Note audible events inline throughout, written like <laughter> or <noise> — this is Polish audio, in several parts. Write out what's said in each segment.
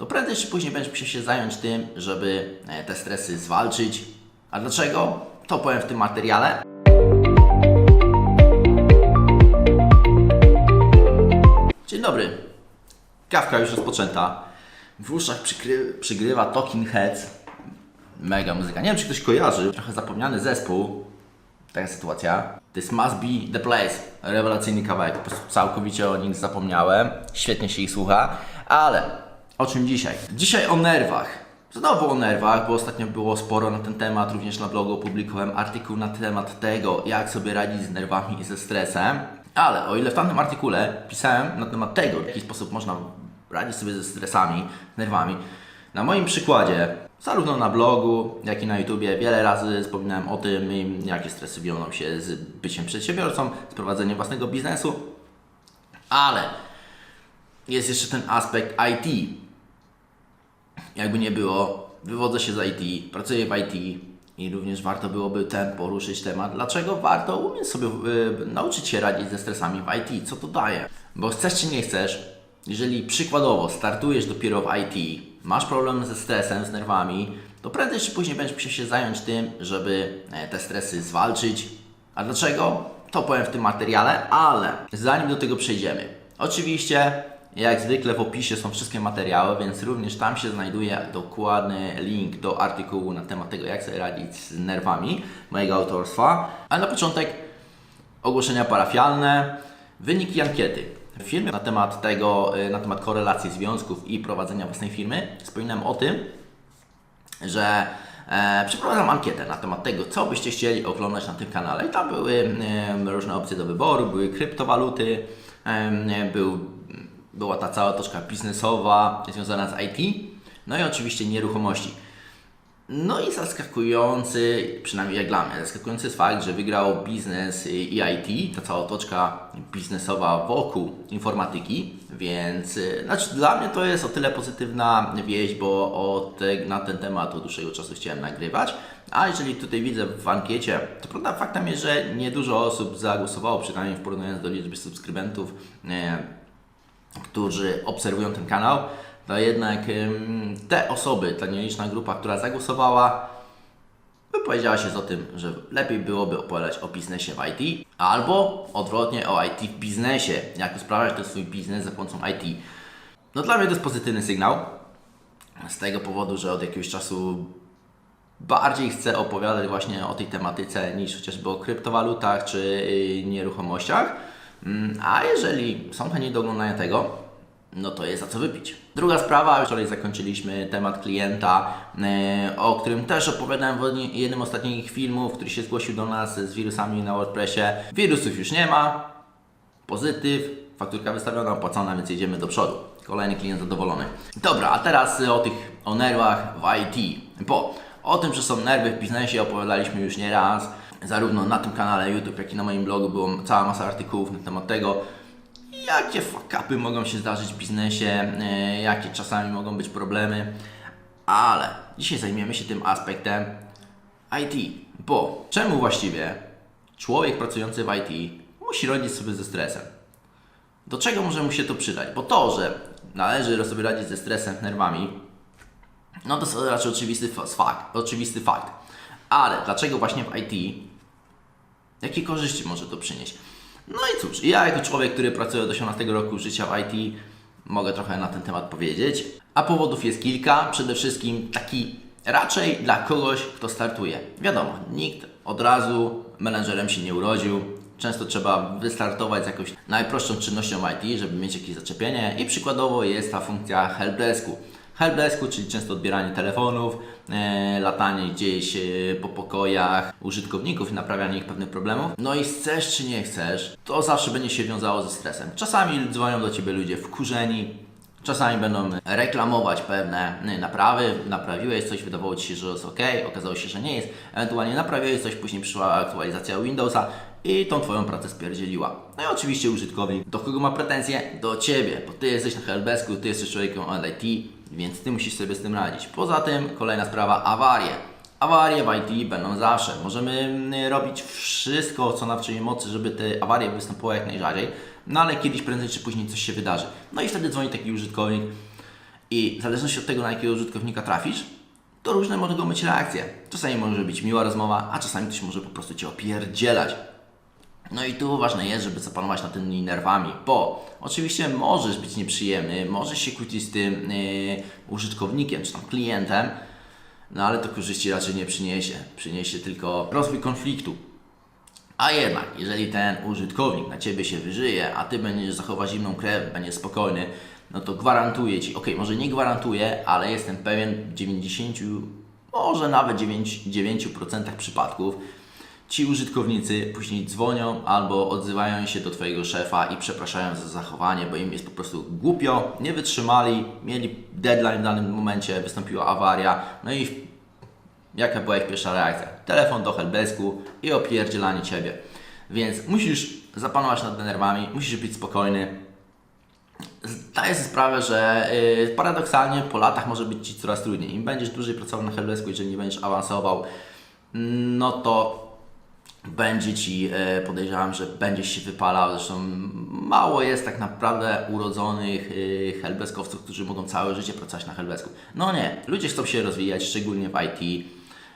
to prędzej czy później będziesz musiał się zająć tym, żeby e, te stresy zwalczyć. A dlaczego? To powiem w tym materiale. Dzień dobry. Kawka już rozpoczęta. W uszach przykry, przygrywa Talking Heads. Mega muzyka. Nie wiem, czy ktoś kojarzy. Trochę zapomniany zespół. Taka sytuacja. This must be the place. Rewelacyjny kawałek. Po prostu całkowicie o nich zapomniałem. Świetnie się ich słucha. Ale o czym dzisiaj? Dzisiaj o nerwach. Znowu o nerwach, bo ostatnio było sporo na ten temat. Również na blogu opublikowałem artykuł na temat tego, jak sobie radzić z nerwami i ze stresem. Ale o ile w tamtym artykule pisałem na temat tego, w jaki sposób można radzić sobie ze stresami, z nerwami, na moim przykładzie, zarówno na blogu, jak i na YouTubie, wiele razy wspominałem o tym, jakie stresy wiążą się z byciem przedsiębiorcą, z prowadzeniem własnego biznesu, ale jest jeszcze ten aspekt IT. Jakby nie było, wywodzę się z IT, pracuję w IT i również warto byłoby ten poruszyć temat, dlaczego warto umieć sobie y, nauczyć się radzić ze stresami w IT, co to daje. Bo chcesz czy nie chcesz, jeżeli przykładowo startujesz dopiero w IT, masz problem ze stresem, z nerwami, to prędzej czy później będziesz musiał się zająć tym, żeby e, te stresy zwalczyć. A dlaczego? To powiem w tym materiale, ale zanim do tego przejdziemy. Oczywiście, jak zwykle w opisie są wszystkie materiały, więc również tam się znajduje dokładny link do artykułu na temat tego, jak sobie radzić z nerwami mojego autorstwa. A na początek ogłoszenia parafialne, wyniki ankiety. W filmie na temat tego, y, na temat korelacji związków i prowadzenia własnej firmy wspominałem o tym, że e, przeprowadzam ankietę na temat tego, co byście chcieli oglądać na tym kanale. I tam były e, różne opcje do wyboru, były kryptowaluty, e, był, była ta cała toczka biznesowa związana z IT, no i oczywiście nieruchomości. No i zaskakujący, przynajmniej jak dla mnie, zaskakujący jest fakt, że wygrał biznes i IT, ta cała otoczka biznesowa wokół informatyki, więc y, znaczy dla mnie to jest o tyle pozytywna wieść, bo te, na ten temat od dłuższego czasu chciałem nagrywać, a jeżeli tutaj widzę w ankiecie, to prawda faktem jest, że niedużo osób zagłosowało, przynajmniej w porównaniu do liczby subskrybentów, e, którzy obserwują ten kanał, to jednak te osoby, ta nieliczna grupa, która zagłosowała, wypowiedziała się o tym, że lepiej byłoby opowiadać o biznesie w IT, albo odwrotnie o IT w biznesie, jak usprawiać ten swój biznes za pomocą IT. No dla mnie to jest pozytywny sygnał, z tego powodu, że od jakiegoś czasu bardziej chcę opowiadać właśnie o tej tematyce niż chociażby o kryptowalutach czy y, nieruchomościach. Mm, A jeżeli są chętni do oglądania tego, no to jest za co wypić. Druga sprawa, wczoraj zakończyliśmy temat klienta, e, o którym też opowiadałem w jednym- z ostatnich filmów, który się zgłosił do nas z wirusami na WordPressie. Wirusów już nie ma, pozytyw, fakturka wystawiona, opłacona, więc jedziemy do przodu. Kolejny klient zadowolony. Dobra, a teraz o tych, o nerwach w IT. Bo o tym, że są nerwy w biznesie opowiadaliśmy już nieraz. Zarówno na tym kanale YouTube, jak i na moim blogu było cała masa artykułów na temat tego, jakie fuck-upy mogą się zdarzyć w biznesie, e, jakie czasami mogą być problemy. Ale dzisiaj zajmiemy się tym aspektem IT. Bo czemu właściwie człowiek pracujący w IT musi radzić sobie ze stresem? Do czego może mu się to przydać? Bo to, że należy sobie radzić ze stresem, nerwami, no to jest raczej oczywisty fa- fakt. Oczywisty fakt. Ale dlaczego właśnie w IT? Jakie korzyści może to przynieść? No i cóż, ja jako człowiek, który pracuje od 18 roku życia w IT, mogę trochę na ten temat powiedzieć. A powodów jest kilka. Przede wszystkim taki raczej dla kogoś, kto startuje. Wiadomo, nikt od razu menedżerem się nie urodził. Często trzeba wystartować z jakąś najprostszą czynnością IT, żeby mieć jakieś zaczepienie i przykładowo jest ta funkcja helpdesku. Helpdesku, czyli często odbieranie telefonów, e, latanie gdzieś e, po pokojach użytkowników i naprawianie ich pewnych problemów. No i chcesz czy nie chcesz, to zawsze będzie się wiązało ze stresem. Czasami dzwonią do Ciebie ludzie wkurzeni, Czasami będą reklamować pewne y, naprawy, naprawiłeś coś, wydawało Ci się, że jest ok, okazało się, że nie jest. Ewentualnie naprawiłeś coś, później przyszła aktualizacja Windowsa i tą Twoją pracę spierdzieliła. No i oczywiście użytkownik, do kogo ma pretensje? Do Ciebie, bo Ty jesteś na helpdesku, Ty jesteś człowiekiem od IT, więc Ty musisz sobie z tym radzić. Poza tym kolejna sprawa, awarie. Awarie w IT będą zawsze. Możemy mm, robić wszystko, co na naszej mocy, żeby te awarie występowały jak najrzadziej, no ale kiedyś, prędzej czy później coś się wydarzy. No i wtedy dzwoni taki użytkownik I w zależności od tego, na jakiego użytkownika trafisz, to różne mogą być reakcje. Czasami może być miła rozmowa, a czasami ktoś może po prostu Cię opierdzielać. No i tu ważne jest, żeby zapanować nad tymi nerwami, bo oczywiście możesz być nieprzyjemny, możesz się kłócić z tym yy, użytkownikiem czy tam klientem, no ale to korzyści raczej nie przyniesie. Przyniesie tylko rozwój konfliktu. A jednak, jeżeli ten użytkownik na Ciebie się wyżyje, a Ty będziesz zachować zimną krew, będziesz spokojny, no to gwarantuję Ci, ok, może nie gwarantuję, ale jestem pewien w 90, może nawet 9, 9% przypadków, ci użytkownicy później dzwonią albo odzywają się do Twojego szefa i przepraszają za zachowanie, bo im jest po prostu głupio, nie wytrzymali, mieli deadline w danym momencie, wystąpiła awaria, no i jaka była ich pierwsza reakcja? Telefon do helpdesku i opierdzielanie Ciebie. Więc musisz zapanować nad nerwami, musisz być spokojny. Zdaję sobie sprawę, że yy, paradoksalnie po latach może być Ci coraz trudniej. Im będziesz dłużej pracował na helpdesku, jeżeli nie będziesz awansował, no to będzie Ci, e, podejrzewam, że będziesz się wypalał. Zresztą mało jest tak naprawdę urodzonych e, helpdeskowców, którzy mogą całe życie pracować na helpdesku. No nie, ludzie chcą się rozwijać, szczególnie w IT.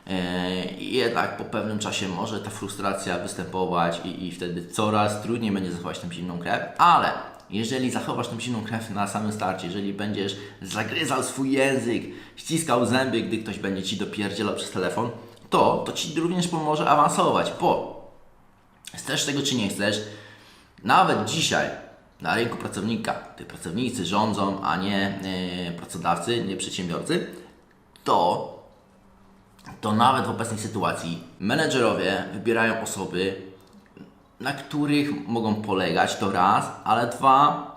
e, jednak po pewnym czasie może ta frustracja występować i, i wtedy coraz trudniej będzie zachować tę zimną krew, ale jeżeli zachowasz tę zimną krew na samym starcie, jeżeli będziesz zagryzał swój język, ściskał zęby, gdy ktoś będzie Ci dopierdzielał przez telefon, to, to Ci również pomoże awansować, bo chcesz tego czy nie chcesz, nawet dzisiaj na rynku pracownika, gdy pracownicy rządzą, a nie e, pracodawcy, nie przedsiębiorcy, to, to nawet w obecnej sytuacji menedżerowie wybierają osoby, na których mogą polegać, to raz, ale dwa,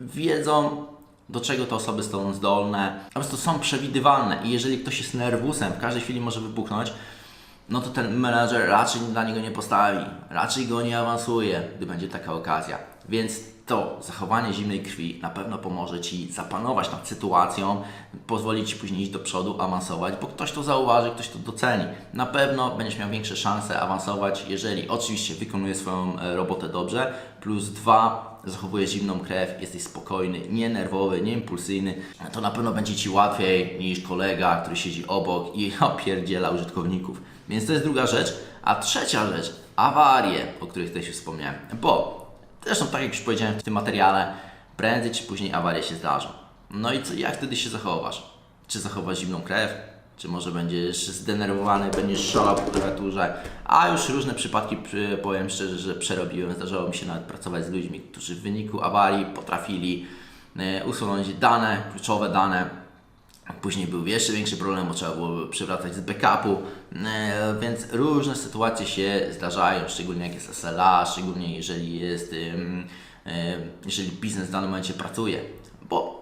wiedzą do czego te osoby są zdolne, po prostu są przewidywalne i jeżeli ktoś jest nerwusem, w każdej chwili może wybuchnąć, no to ten menadżer raczej dla niego nie postawi, raczej go nie awansuje, gdy będzie taka okazja. Więc to zachowanie zimnej krwi na pewno pomoże Ci zapanować nad sytuacją, pozwoli Ci później iść do przodu, awansować, bo ktoś to zauważy, ktoś to doceni. Na pewno będziesz miał większe szanse awansować, jeżeli oczywiście wykonujesz swoją e, robotę dobrze, plus dwa, zachowujesz zimną krew, jesteś spokojny, nie nerwowy, nie impulsyjny, to na pewno będzie Ci łatwiej niż kolega, który siedzi obok i <laughs> opierdziela użytkowników. Więc to jest druga rzecz. A trzecia rzecz, awarie, o których też już wspomniałem. Bo Zresztą tak jak już powiedziałem w tym materiale, prędzej czy później awarie się zdarzą. No i co, jak wtedy się zachowasz? Czy zachowasz zimną krew? Czy może będziesz zdenerwowany, będziesz szalał po klawiaturze? A już różne przypadki, przy- powiem szczerze, że przerobiłem. Zdarzało mi się nawet pracować z ludźmi, którzy w wyniku awarii potrafili e, usunąć dane, kluczowe dane, Później był jeszcze większy problem, bo trzeba było przywracać z backupu, e, więc różne sytuacje się zdarzają, szczególnie jak jest SLA, szczególnie jeżeli jest, e, jeżeli biznes w danym momencie pracuje.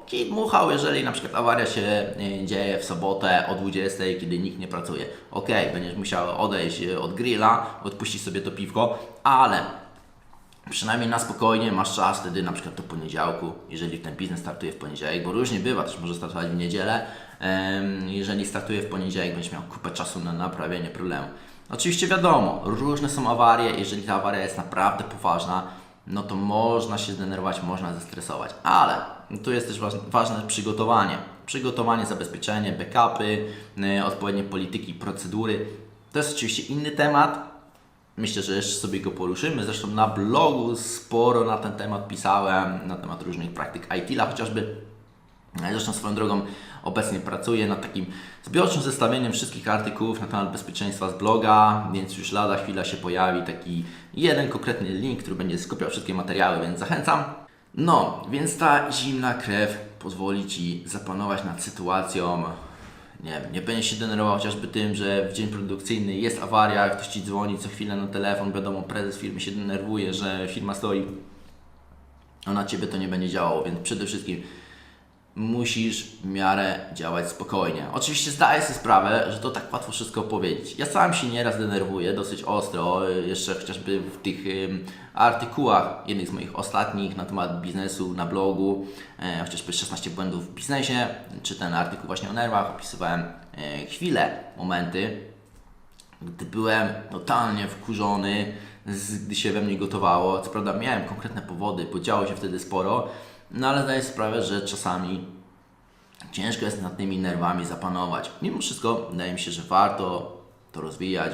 Bo kit muchał, jeżeli na przykład awaria się e, dzieje w sobotę o 20, kiedy nikt nie pracuje. Ok, będziesz musiał odejść e, od grilla, odpuścić sobie to piwko, ale przynajmniej na spokojnie masz czas wtedy na przykład do poniedziałku, jeżeli ten biznes startuje w poniedziałek, bo różnie bywa, też może startować w niedzielę. Jeżeli startuje w poniedziałek, będziesz miał kupę czasu na naprawienie problemu. Oczywiście wiadomo, różne są awarie, jeżeli ta awaria jest naprawdę poważna, no to można się zdenerwować, można zestresować, ale tu jest też ważne, przygotowanie. Przygotowanie, zabezpieczenie, backupy, y, odpowiednie polityki, procedury. To jest oczywiście inny temat, Myślę, że jeszcze sobie go poruszymy. Zresztą na blogu sporo na ten temat pisałem, na temat różnych praktyk IT-la chociażby. Zresztą swoją drogą obecnie pracuję nad takim zbiorczym zestawieniem wszystkich artykułów na temat bezpieczeństwa z bloga, więc już lada chwila się pojawi taki jeden konkretny link, który będzie skupiał wszystkie materiały, więc zachęcam. No, więc ta zimna krew pozwoli Ci zapanować nad sytuacją, nie nie będziesz się denerwował chociażby tym, że w dzień produkcyjny jest awaria, ktoś Ci dzwoni co chwilę na telefon, wiadomo, prezes firmy się denerwuje, że firma stoi, a na Ciebie to nie będzie działało, więc przede wszystkim musisz w miarę działać spokojnie. Oczywiście zdaję sobie sprawę, że to tak łatwo wszystko powiedzieć. Ja sam się nieraz denerwuję dosyć ostro, jeszcze chociażby w tych artykułach, jednych z moich ostatnich na temat biznesu na blogu, e, chociażby 16 błędów w biznesie, czy ten artykuł właśnie o nerwach, opisywałem e, chwile, momenty, gdy byłem totalnie wkurzony, gdy się we mnie gotowało. Co prawda miałem konkretne powody, bo działo się wtedy sporo, no ale zdaję sprawę, że czasami ciężko jest nad tymi nerwami zapanować. Mimo wszystko wydaje mi się, że warto to rozwijać,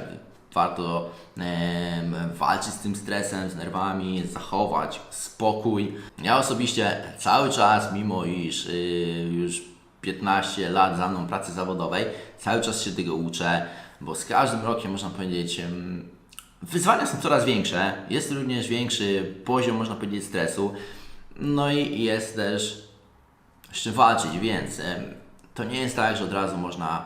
warto em, walczyć z tym stresem, z nerwami, zachować spokój. Ja osobiście cały czas, mimo iż y, już 15 lat za mną pracy zawodowej, cały czas się tego uczę, bo z każdym rokiem można powiedzieć wyzwania są coraz większe, jest również większy poziom, można powiedzieć, stresu, no i jest też czym walczyć, więc to nie jest tak, że od razu można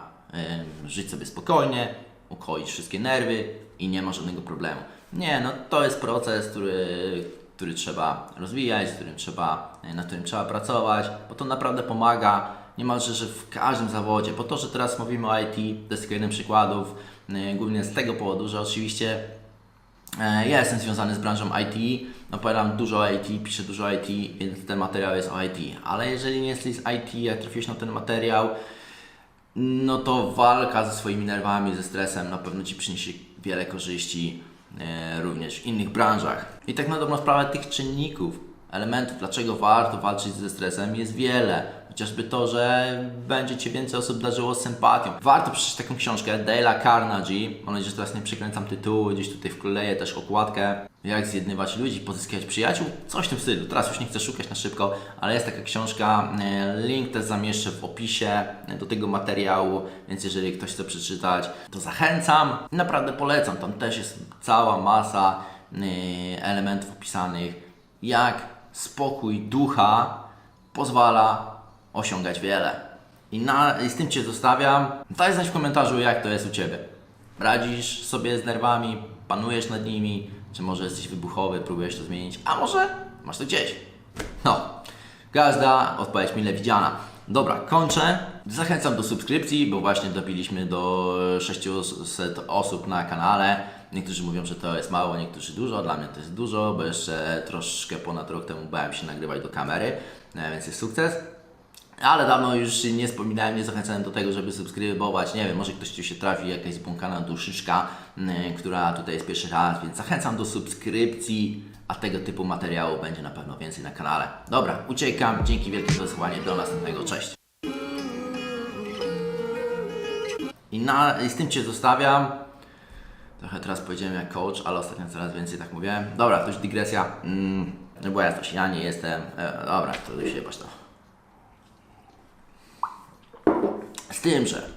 żyć sobie spokojnie, ukoić wszystkie nerwy i nie ma żadnego problemu. Nie, no to jest proces, który, który trzeba rozwijać, którym trzeba, e, nad którym trzeba pracować, bo to naprawdę pomaga niemalże, że w każdym zawodzie. Po to, że teraz mówimy o IT, to jest tylko jeden przykładów, e, głównie z tego powodu, że oczywiście Ja jestem związany z branżą IT, opowiadam dużo o IT, piszę dużo o IT, więc ten materiał jest o IT. Ale jeżeli nie jesteś z IT, jak trafiłeś na ten materiał, no to walka ze swoimi nerwami, ze stresem na pewno Ci przyniesie wiele korzyści e, również w innych branżach. I tak na dobrą sprawę tych czynników, elementów, dlaczego warto walczyć ze stresem jest wiele. Chociażby to, że będzie Cię więcej osób darzyło sympatią. Warto przeczytać taką książkę Dale'a Carnegie. Mam nadzieję, że teraz nie przekręcam tytułu, gdzieś tutaj wkleję też okładkę. Jak zjednywać ludzi, pozyskiwać przyjaciół, coś w tym stylu. Teraz już nie chcę szukać na szybko, ale jest taka książka. e, Link też zamieszczę w opisie do tego materiału, więc jeżeli ktoś chce przeczytać, to zachęcam. Naprawdę polecam. Tam też jest cała masa e, elementów opisanych, jak spokój ducha pozwala osiągać wiele. I, na, I z tym Cię zostawiam. Daj znać w komentarzu, jak to jest u Ciebie. Radzisz sobie z nerwami, panujesz nad nimi, czy może jesteś wybuchowy, próbujesz to zmienić, a może masz to gdzieś. No, każda odpowiedź mile widziana. Dobra, kończę. Zachęcam do subskrypcji, bo właśnie dobiliśmy do 600 osób na kanale. Niektórzy mówią, że to jest mało, niektórzy dużo. Dla mnie to jest dużo, bo jeszcze troszkę ponad rok temu bałem się nagrywać do kamery, e, więc jest sukces. Ale dawno już nie wspominałem, nie zachęcałem do tego, żeby subskrybować. Nie wiem, może ktoś tu się trafi, jakaś zbłąkana duszyczka, która tutaj jest pierwszy raz, więc zachęcam do subskrypcji, a tego typu materiału będzie na pewno więcej na kanale. Dobra, uciekam, dzięki wielkie za słuchanie, do następnego, cześć. I, na, I z tym Cię zostawiam. Trochę teraz powiedziałem jak coach, ale ostatnio coraz więcej tak mówiłem. Dobra, to już dygresja. Mm, no bo jasność, ja nie jestem. E, dobra, to już się to. Z tym, że